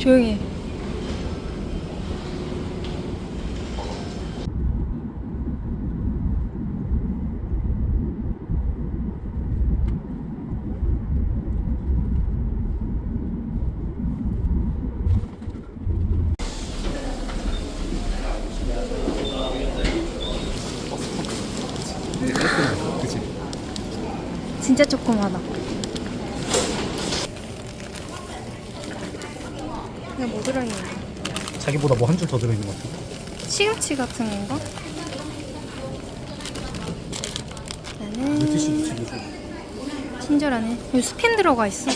조용히 해. 진짜 조그마다. 이게 뭐 들어있는 거야? 자기보다 뭐 한 줄 더 들어있는 것 같아. 시금치 같은 건가? 나는 친절하네. 여기 스팸 들어가 있어.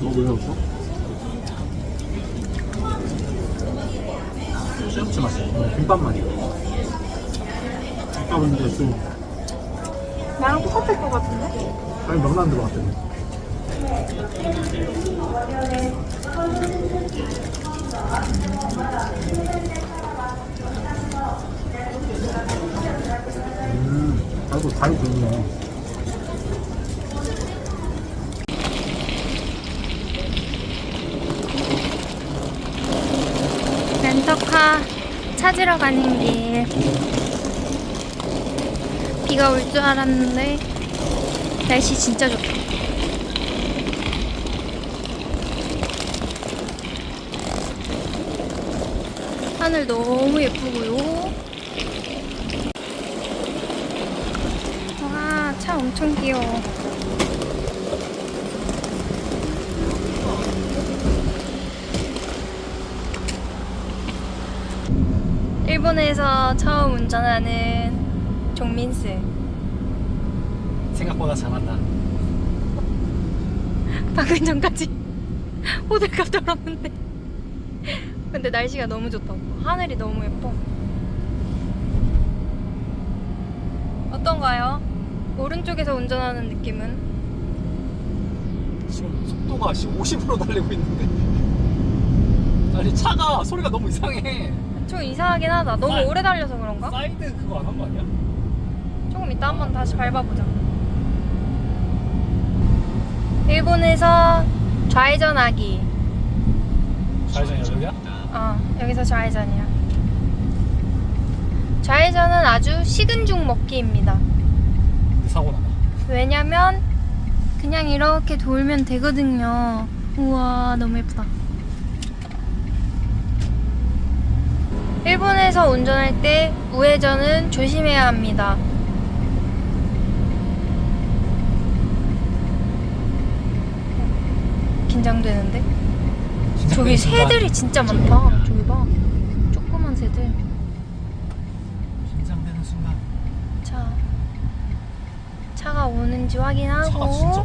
너왜? 시금치 맛이야. 김밥 맛이야. 김밥인데 좀 나랑 똑같을 것 같은데? 아니 명란 들어갔대. 음, 아이고 다리 좋네. 렌터카 찾으러 가는 길. 비가 올 줄 알았는데 날씨 진짜 좋다. 하늘 너무 예쁘고요. 와, 차 엄청 귀여워. 일본에서 처음 운전하는 종민스. 생각보다 잘한다. 방금 전까지 호들갑 떨었는데. 근데 날씨가 너무 좋다. 오빠. 하늘이 너무 예뻐. 어떤가요? 오른쪽에서 운전하는 느낌은? 지금 속도가 50으로 달리고 있는데. 아니 차가 소리가 너무 이상해. 좀 이상하긴 하다. 너무 아. 오래 달려서 그런가? 사이드 그거 안 한 거 아니야? 조금 이따 한번 다시 밟아보자. 일본에서 좌회전하기. 좌회전이야 여기야? 어, 여기서 좌회전이야. 좌회전은 아주 식은 죽 먹기입니다. 사고 나다. 왜냐면 그냥 이렇게 돌면 되거든요. 우와, 너무 예쁘다. 일본에서 운전할 때 우회전은 조심해야 합니다. 긴장되는데? 저기 새들이 진짜 많다. 저기 봐. 조그만 새들. 긴장되는 순간 차. 차가 오는지 확인하고 없다.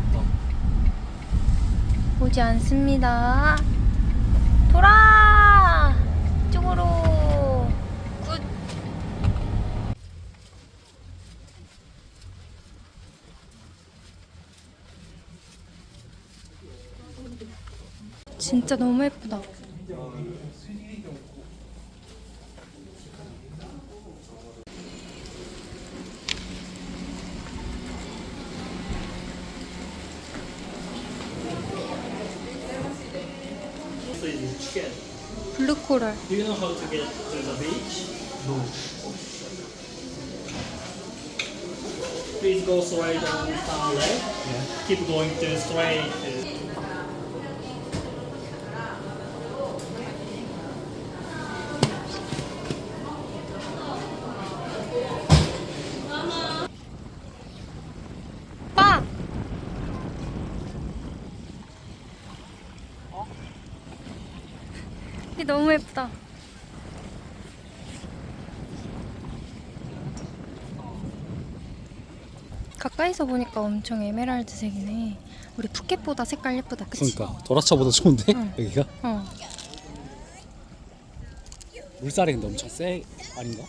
오지 않습니다. 돌아! 이쪽으로. 굿. 진짜 너무 예쁘다. 블루 코랄. Do you know how to get to the beach? No. Please go straight on turn left. Yeah. Keep going to straight. 빠! 이 너무 예쁘다. 가까이서 보니까 엄청 에메랄드색이네. 우리 푸켓보다 색깔 예쁘다, 그치? 그러니까 도라차보다 좋은데 응. 여기가 어. 물살이 근데 엄청 세 아닌가?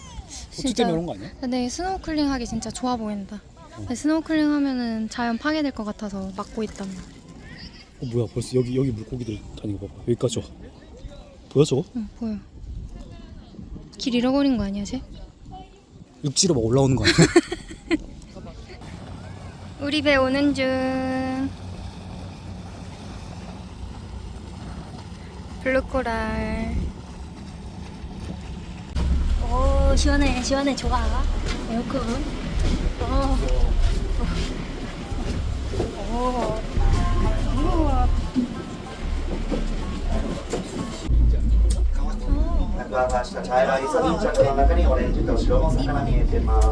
호주 진짜. 때문에 그런 거 아니야? 근데 스노클링 하기 진짜 좋아 보인다. 근데 스노클링 하면은 자연 파괴될 것 같아서 막고 있단 말이야. 어 뭐야 벌써 여기 여기 물고기들 다니는 거 봐봐 여기까지 와 보여 저거? 응, 보여. 길 잃어버린 거 아니야, 쟤? 육지로 막 올라오는 거 아니야? 우리 배 오는 중. 블루코랄. 오 시원해 시원해 좋아. 에어컨. 어. 오. ふわふわした茶色いンチャックの中にオレンジと白の魚見えてます。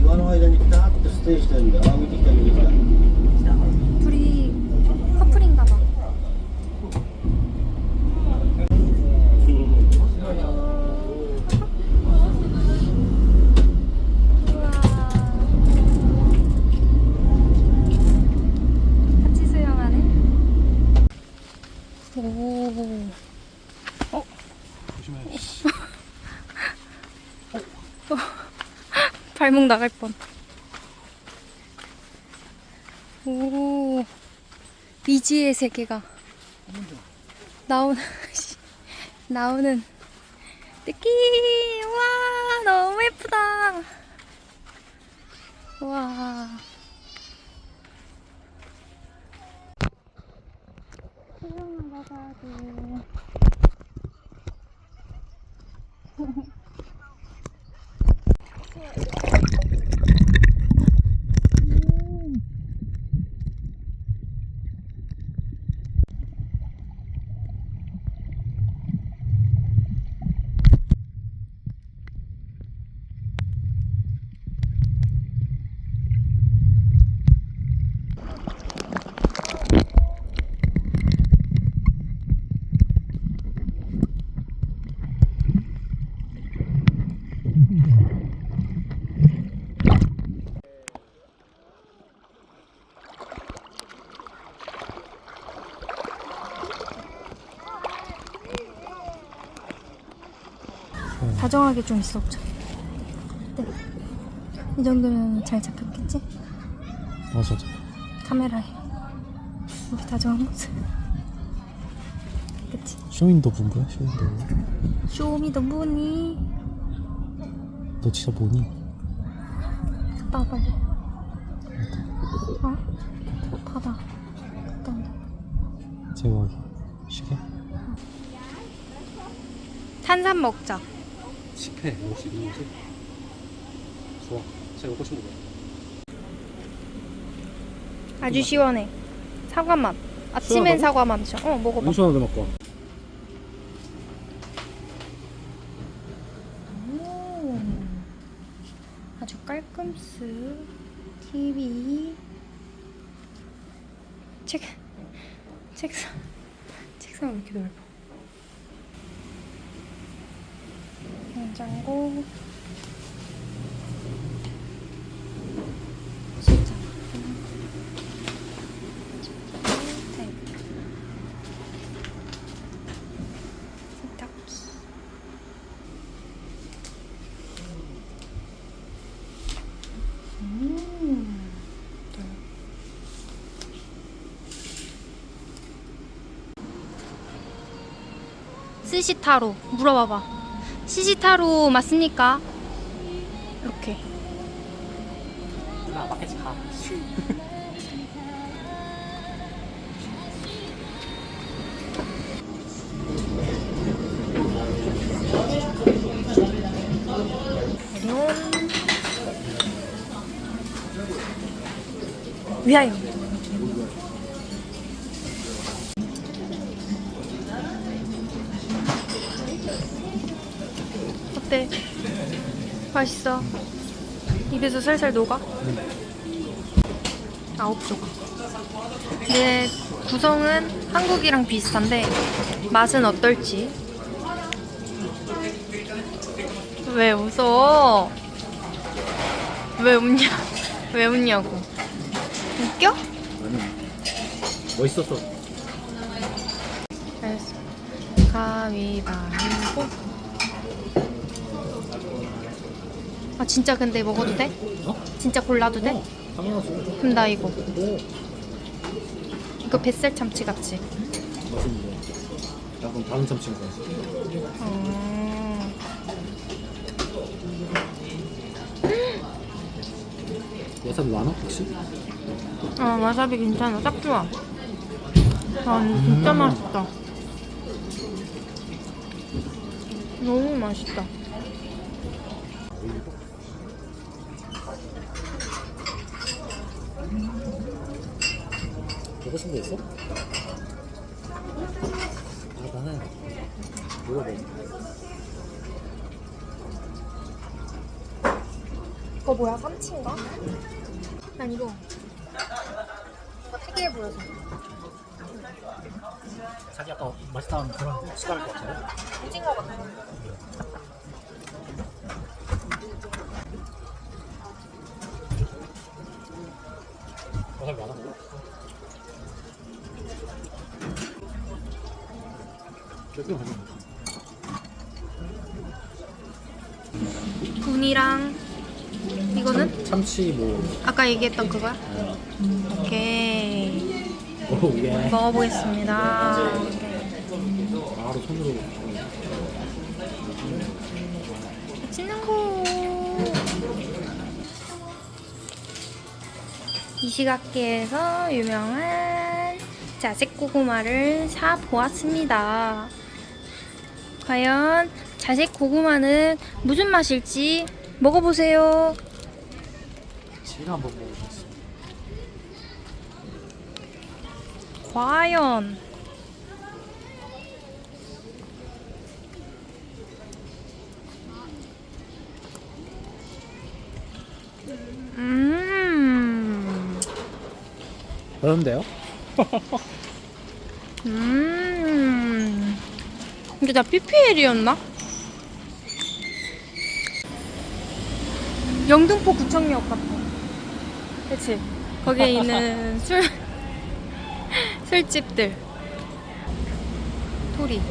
岩の間にピタッとステイしてるんだ。あ、見てきた見てきた。 발목 나갈 뻔. 오. 미지의 세계가 나오는 나오는 느낌. 와 너무 예쁘다. 와. 수영하러 가고. 다정하게 좀 있어 보자. 네. 이 정도면 잘 잡혔겠지? 맞아. 카메라에 우리 다정한 모습. 그치? 쇼윈도 본 거야? 쇼윈도. 쇼미 더 무니 너 진짜 뭐니? 갔다 와봐. 어? 봐봐. 갔다 온다. 제가 시계? 탄산 먹자. 10회 50, 50. 좋아. 제가 먹고 싶은 거? 아주 시원해. 사과 맛. 아침엔 사과 맛이야. 어 먹어봐. 시원하게 먹고. 오, 아주 깔끔스 TV 책 책상 책상 왜 이렇게 넓어 냉장고 진짜 테이블 세탁기 스시타로 물어봐봐. 시시타로 맞습니까? 이렇게. 나 밖에 가. 위하여. 맛있어. 입에서 살살 녹아? 아홉 조각. 근데 구성은 한국이랑 비슷한데 맛은 어떨지? 왜 웃어? 왜 웃냐? 왜 웃냐고? 웃겨? 멋있었어. 알았어. 가위바위보. 아 진짜 근데 먹어도 돼? 어? 진짜 골라도 돼? 당연하지. 그럼 나 이거. 오. 이거 뱃살 참치 같지? 맛있는데. 약간 다른 참치인 것 같아. 어. 와사비 많아 혹시? 어 와사비 괜찮아 딱 좋아 아 진짜 맛있다 너무 맛있다 먹고 싶은 거 있어? 아 나는 물어봐. 이거 뭐야 삼치인가? 난 이거 뭔가 특이해 보여서 자기 아까 맛있다는 그런 것 같은데? 오징어 같아 와 분이랑 이거는? 참치 뭐 아까 얘기했던 그거야? 오케이 오, 예. 먹어보겠습니다 바로 손으로 맛있는 거. 이시가게에서 유명한 자색 고구마를 사 보았습니다. 과연 자색 고구마는 무슨 맛일지 먹어보세요. 제가 한번 먹어보겠습니다. 과연 음. 그런데요? 음. 이게 다 PPL이었나? 영등포 구청역 같아. 그치? 거기에 있는 술, 술집들. 토리.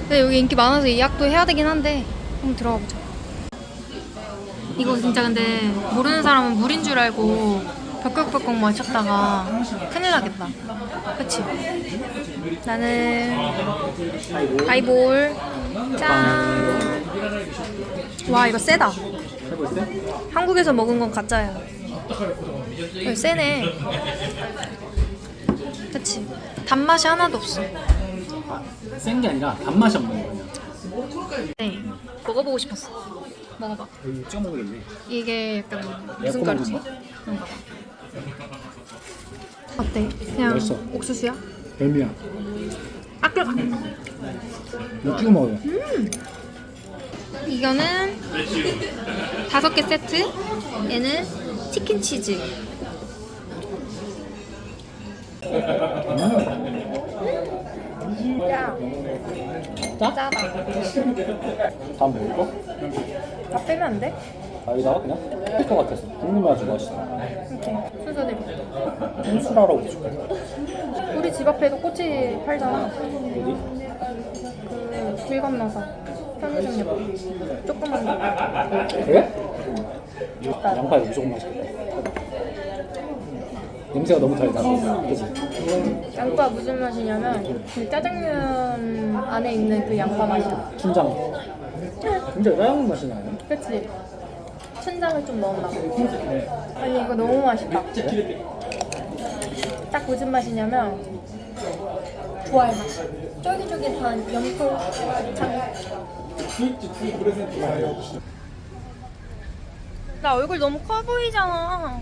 근데 여기 인기 많아서 예약도 해야 되긴 한데, 한번 들어가 보자. 이거 진짜 근데 모르는 사람은 물인 줄 알고 벽걱벽걱 마셨다가 큰일 나겠다. 그치? 나는 하이볼 짠. 와 이거 세다. 한국에서 먹은 건 가짜야. 이거 세네. 그치? 단맛이 하나도 없어. 센 게 아니라 단맛이 없는 거냐. 네. 먹어보고 싶었어. 먹어봐. 여기 찍어 먹으겠네. 이게 약간 무슨 가루지? 건가? 그런가 봐. 어때? 그냥 맛있어. 옥수수야? 별미야. 아까 이거 찍어 먹어요. 이거는 다섯 개 세트. 얘는 치킨 치즈. 야, 짜? 짜다. 다 먹을 거? 다 빼면 안 돼? 여기다가 그냥 할것 같아서. 국물 아주 맛있다. 순서대로. 홍수라라고 줄까? 우리 집 앞에도 꼬치 팔잖아. 어디? 그길 건너서 편의점 옆. 조그만 거. 그래? 양파 이거 무조건 맛있겠다. 냄새가 너무 달다. 그치? 양파 무슨 맛이냐면 그 짜장면 안에 있는 그 양파 맛이야. 춘장. 진짜 짜장면 맛이 나요? 그치? 춘장을 좀 넣었나 봐. 아니 이거 너무 맛있다. 딱 무슨 맛이냐면 좋아요 맛. 쫄깃쫄깃한 염소 곱창. 나 얼굴 너무 커 보이잖아.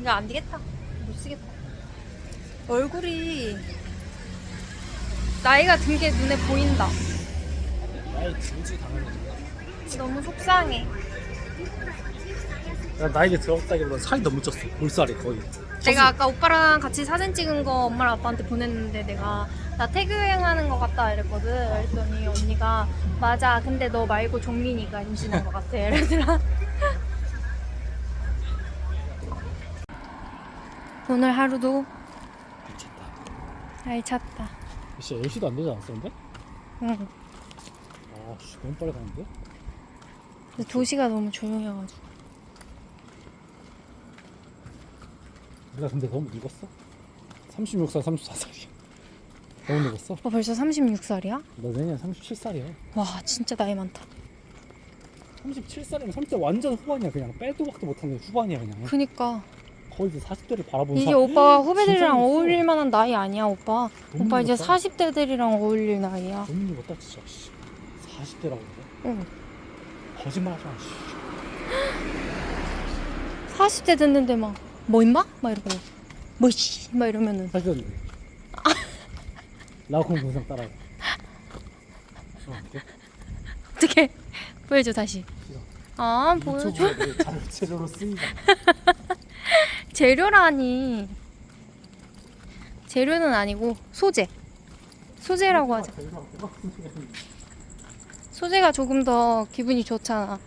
이거 안 되겠다. 못 쓰겠다. 얼굴이 나이가 든 게 눈에 보인다. 나이 들지 당연히. 너무 속상해. 나이가 들었다기보다 살이 너무 쪘어. 볼살이 거의. 내가 아까 오빠랑 같이 사진 찍은 거 엄마랑 아빠한테 보냈는데 내가 나 태교 여행하는 거 같다 이랬거든. 그랬더니 언니가 맞아. 근데 너 말고 종민이가 임신한 거 같아. 이러더라. 오늘 하루도 미쳤다. 알찼다. 진짜 10시도 안 되지 않았어, 근데? 응. 아, 씨, 너무 빨리 가는데? 근데 도시가 너무 조용해가지고. 우리가 근데 너무 늙었어 36살 34살이야 너무 늙었어 오빠 벌써 36살이야? 나 내년 37살이야 와 진짜 나이 많다 37살이면 30대 완전 후반이야 그냥 빼도 박도 못하는 후반이야 그냥 그니까 거의 이제 40대를 바라보는 이게 사람. 오빠가 진짜 후배들이랑 늙었어. 어울릴 만한 나이 아니야 오빠 너무 오빠 이제 늙었다. 40대들이랑 어울릴 나이야 너무 늙었다 진짜 씨. 40대라고 그래 응. 거짓말 하지 마 씨. 40대 됐는데 막 뭐 임마? 막 이러고. 뭐 씨 막 이러면은. 40대인데. 라공 동상 따라해. 어, 어떡해? 어떻게 보여줘 다시. 싫어. 아 보여줘. 유튜브에 자료 재료로 쓰이다. 재료라니. 재료는 아니고 소재. 소재라고 하자 소재가 조금 더 기분이 좋잖아